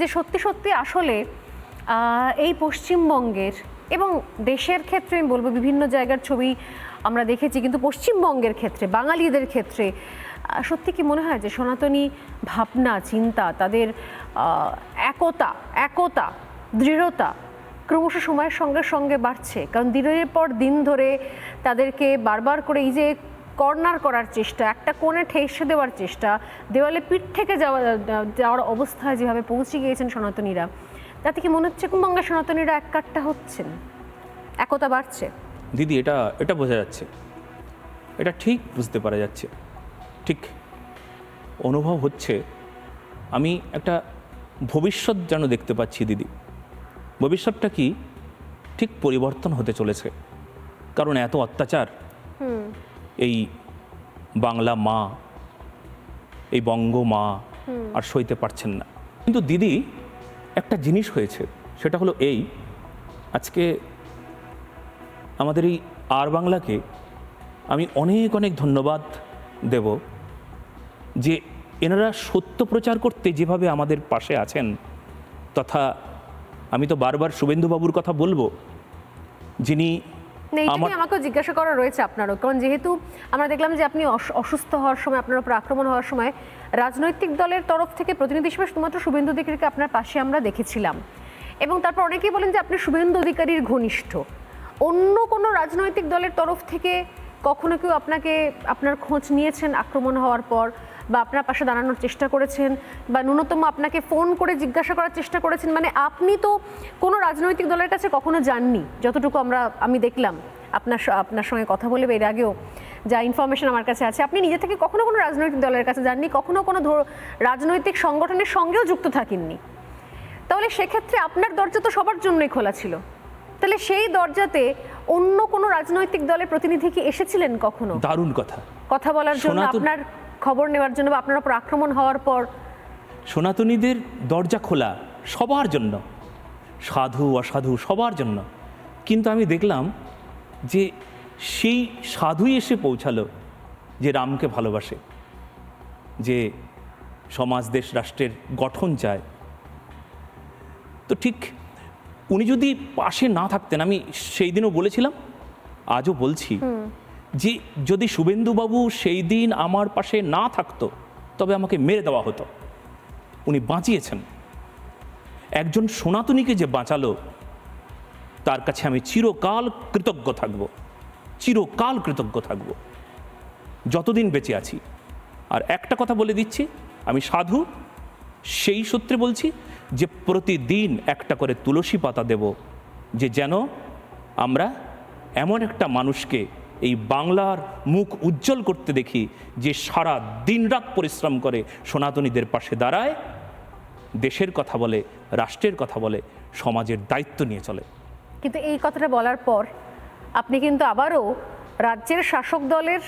যে সত্যি সত্যি আসলে এই পশ্চিমবঙ্গের এবং দেশের ক্ষেত্রে আমি বলব বিভিন্ন জায়গার ছবি আমরা দেখেছি, কিন্তু পশ্চিমবঙ্গের ক্ষেত্রে, বাঙালিদের ক্ষেত্রে সত্যি কি মনে হয় যে সনাতনী ভাবনা, চিন্তা, তাদের একতা একতা, দৃঢ়তা ক্রমশ সময়ের সঙ্গে সঙ্গে বাড়ছে। কারণ দিনের পর দিন ধরে তাদেরকে বারবার করে এই যে কর্নার করার চেষ্টা একটা কোণে ঠেসে দেওয়ার চেষ্টা দেওয়ালে পিঠ থেকে যাওয়া যাওয়ার অবস্থায় যেভাবে পৌঁছে গিয়েছেন সনাতনীরা তাতে কি মনে হচ্ছে বঙ্গের সনাতনীরা এক কাট্টা হচ্ছেন? একতা বাড়ছে? দিদি এটা এটা বোঝা যাচ্ছে। এটা ঠিক বুঝতে পারা যাচ্ছে। ঠিক অনুভব হচ্ছে। আমি একটা ভবিষ্যৎ যেন দেখতে পাচ্ছি দিদি। ভবিষ্যৎটা কি ঠিক পরিবর্তন হতে চলেছে। কারণ এত অত্যাচার এই বাংলা মা এই বঙ্গ মা আর সইতে পারছেন না। কিন্তু দিদি একটা জিনিস হয়েছে সেটা হলো এই আজকে আমাদের এই আর বাংলাকে আমি অনেক অনেক ধন্যবাদ দেব যে এনারা সত্য প্রচার করতে যেভাবে আমাদের পাশে আছেন তথা আমি তো বারবার শুভেন্দুবাবুর কথা বলব যিনি জিজ্ঞাসা করা রয়েছে আপনারও। কারণ যেহেতু আমরা দেখলাম যে আপনি অসুস্থ হওয়ার সময় আপনার উপর আক্রমণ হওয়ার সময় রাজনৈতিক দলের তরফ থেকে প্রতিনিধি হিসেবে শুধুমাত্র শুভেন্দু অধিকারীকে আপনার পাশে আমরা দেখেছিলাম। এবং তারপর অনেকেই বলেন যে আপনি শুভেন্দু অধিকারীর ঘনিষ্ঠ। অন্য কোনো রাজনৈতিক দলের তরফ থেকে কখনো কেউ আপনাকে আপনার খোঁজ নিয়েছেন আক্রমণ হওয়ার পর? বা আপনার পাশে দাঁড়ানোর চেষ্টা করেছেন বা ন্যূনতম আপনাকে ফোন করে জিজ্ঞাসা করার চেষ্টা করেছেন মানে আপনি তো কোনো রাজনৈতিক দলের কাছে কখনো যাননি যতটুকু আমরা আমি দেখলাম আপনার আপনার সঙ্গে কথা বলে এর আগেও যা ইনফরমেশন আমার কাছে আছে আপনি নিজে থেকে কখনো কোনো রাজনৈতিক দলের কাছে যাননি কখনো কোনো ধর রাজনৈতিক সংগঠনের সঙ্গেও যুক্ত থাকেননি। তাহলে সেক্ষেত্রে আপনার দরজা তো সবার জন্যই খোলা ছিল। তাহলে সেই দরজাতে অন্য কোনো রাজনৈতিক দলের প্রতিনিধি কি এসেছিলেন কখনো? দারুণ কথা। কথা বলার জন্য আপনার খবর নেওয়ার জন্য বা আপনার উপর আক্রমণ হওয়ার পর? সনাতনীদের দরজা খোলা সবার জন্য। সাধু অসাধু সবার জন্য। কিন্তু আমি দেখলাম যে সেই সাধুই এসে পৌঁছালো যে রামকে ভালোবাসে যে সমাজ দেশ রাষ্ট্রের গঠন চায়। তো ঠিক উনি যদি পাশে না থাকতেন আমি সেই দিনও বলেছিলাম আজও বলছি যে যদি শুভেন্দুবাবু সেই দিন আমার পাশে না থাকতো, তবে আমাকে মেরে দেওয়া হতো। উনি বাঁচিয়েছেন। একজন সনাতনীকে যে বাঁচালো, তার কাছে আমি চিরকাল কৃতজ্ঞ থাকব। চিরকাল কৃতজ্ঞ থাকব। যতদিন বেঁচে আছি। আর একটা কথা বলে দিচ্ছি, আমি সাধু, সেই সূত্রে বলছি যে প্রতিদিন একটা করে তুলসী পাতা দেব, যে যেন আমরা এমন একটা মানুষকে এই বাংলার মুখ উজ্জ্বল করতে দেখি যে সারা দিন রাত পরিশ্রম করে সনাতনীদের পাশে দাঁড়ায়, দেশের কথা বলে, রাষ্ট্রের কথা বলে, সমাজের দায়িত্ব নিয়ে চলে। কিন্তু এই কথাটা বলার পর আপনি কিন্তু আবারও রাজ্যের শাসক দলের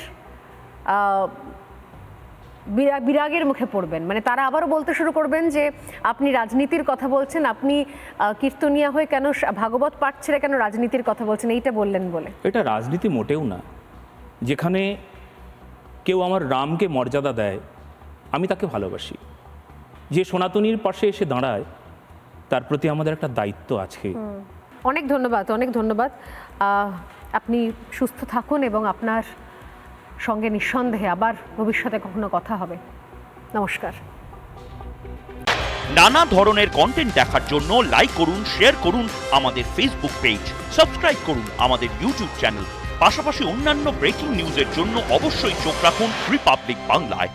বিরাগের মুখে পড়বেন। মানে তারা আবারও বলতে শুরু করবেন যে আপনি রাজনীতির কথা বলছেন আপনি কীর্তনিয়া হয়ে কেন ভাগবত পাঠ ছেড়ে কেন রাজনীতির কথা বলছেন এইটা বললেন বলে। এটা রাজনীতি মোটেও না। যেখানে কেউ আমার রামকে মর্যাদা দেয় আমি তাকে ভালোবাসি। যে সনাতনীর পাশে এসে দাঁড়ায় তার প্রতি আমাদের একটা দায়িত্ব আছে। অনেক ধন্যবাদ অনেক ধন্যবাদ। আপনি সুস্থ থাকুন এবং আপনার সঙ্গে নিঃসন্দেহে আবার ভবিষ্যতে কখনো কথা হবে। নমস্কার। নানা ধরনের কন্টেন্ট দেখার জন্য লাইক করুন শেয়ার করুন আমাদের ফেসবুক পেজ সাবস্ক্রাইব করুন আমাদের ইউটিউব চ্যানেল পাশাপাশি অন্যান্য ব্রেকিং নিউজের জন্য অবশ্যই চোখ রাখুন রিপাবলিক বাংলায়